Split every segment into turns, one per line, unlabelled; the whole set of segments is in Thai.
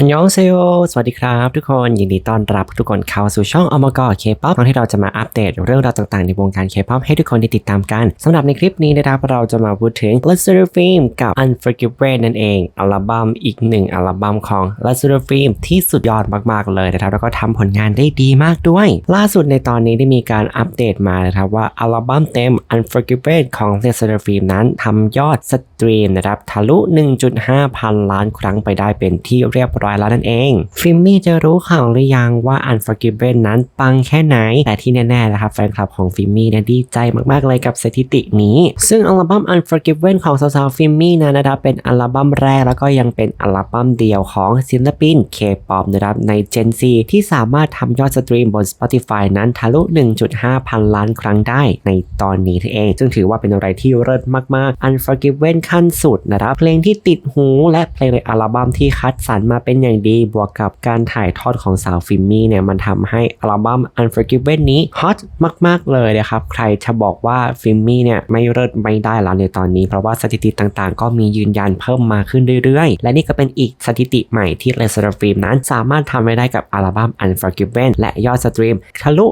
อันยองเซโยสวัสดีครับทุกคนยินดีต้อนรับทุกคนเข้าสู่ช่องอมกอเคป๊อปที่เราจะมาอัปเดตเรื่องราวต่างๆในวงการเคป๊อปให้ทุกคนได้ติดตามกันสำหรับในคลิปนี้นะครับเราจะมาพูดถึง l e t's d o Film กับ Unforgiven นั่นเองอัลบั้มอีกหนึ่งอัลบั้มของ l e t's d o Film ที่สุดยอดมากๆเลยนะครับแล้วก็ทำผลงานได้ดีมากด้วย ล่าสุดในตอนนี้ได้มีการอัปเดตมานะครับว่าอัลบั้มเต็ม Unforgiven ของ l e t's d o Film นั้นทำยอดสตรีมนะครับทะลุ 1.5 พันล้านครั้งไปได้เป็นที่เรียบร้อยแล้วนั่นเอง ฟิมมี่จะรู้ข่าวหรือยังว่า Unforgiven นั้นปังแค่ไหน แต่ที่แน่ๆนะครับแฟนคลับของฟิมมี่เนี่ยดีใจมากๆเลยกับสถิตินี้ ซึ่งอัลบั้ม Unforgiven ของสาวๆฟิมมี่นั้นนะครับเป็นอัลบั้มแรกแล้วก็ยังเป็นอัลบั้มเดียวของศิลปิน K-POP นะครับใน Gen Z ที่สามารถทำยอดสตรีมบน Spotify นั้นทะลุ 1.5 พันล้านครั้งได้ในตอนนี้เอง ซึ่งถือว่าเป็นอะไรที่เลิศมากๆ Unforgiven ขั้นสุดนะครับเพลงที่ติดหูและเพลงในอัลบั้มที่คัดสรรมาเป็นอย่างดีบวกกับการถ่ายทอดของสาวฟิมมี่เนี่ยมันทำให้อัลบั้ม Unforgiven นี้ฮอตมาก ๆ เลยนะครับ ใครจะบอกว่าฟิมมี่เนี่ยไม่เลิศไม่ได้แล้วในตอนนี้ เพราะว่าสถิติต่างๆ ก็มียืนยันเพิ่มมาขึ้นเรื่อย ๆ และนี่ก็เป็นอีกสถิติใหม่ที่เลสเตอร์ฟิมนั้นสามารถทำไว้ได้กับอัลบั้ม Unforgiven และยอดสตรีมทะลุ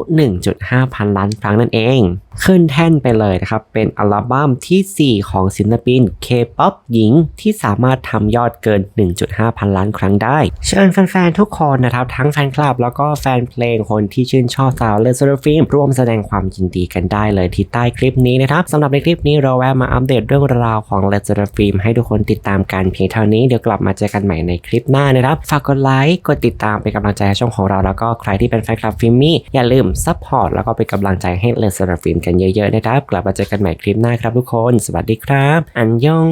1.5 พันล้านครั้งนั่นเอง ขึ้นแท่นไปเลยนะครับ เป็นอัลบั้มทีสี่4 ของศิลปิน K-POP หญิงที่สามารถทำยอดเกิน 1.5 พันล้านครั้งได้ เชิญแฟนๆทุกคนนะครับทั้งแฟนคลับ แล้วก็แฟนเพลงคนที่ชื่นชอบสาวเลเซอร์ฟิล์มร่วมแสดงความยินดีกันได้เลยที่ใต้คลิปนี้นะครับสำหรับในคลิปนี้เราแวะมาอัปเดตเรื่องราวของเลเซอร์ฟิล์มให้ทุกคนติดตามกันเพียงเท่านี้เดี๋ยวกลับมาเจอกันใหม่ในคลิปหน้านะครับฝากกดไลค์กดติดตามเป็นกำลังใจให้ช่องของเราแล้วก็ใครที่เป็นแฟนคลับฟิล์มมี่อย่าลืมซัพพอร์ตแล้วก็เป็นกำลังใจให้เลเซอร์ฟิล์มกันเยอะๆนะครับกลับมาเจอกันใหม่คลิปหน้าครับทุกคน สวัสดีครับ อันยอง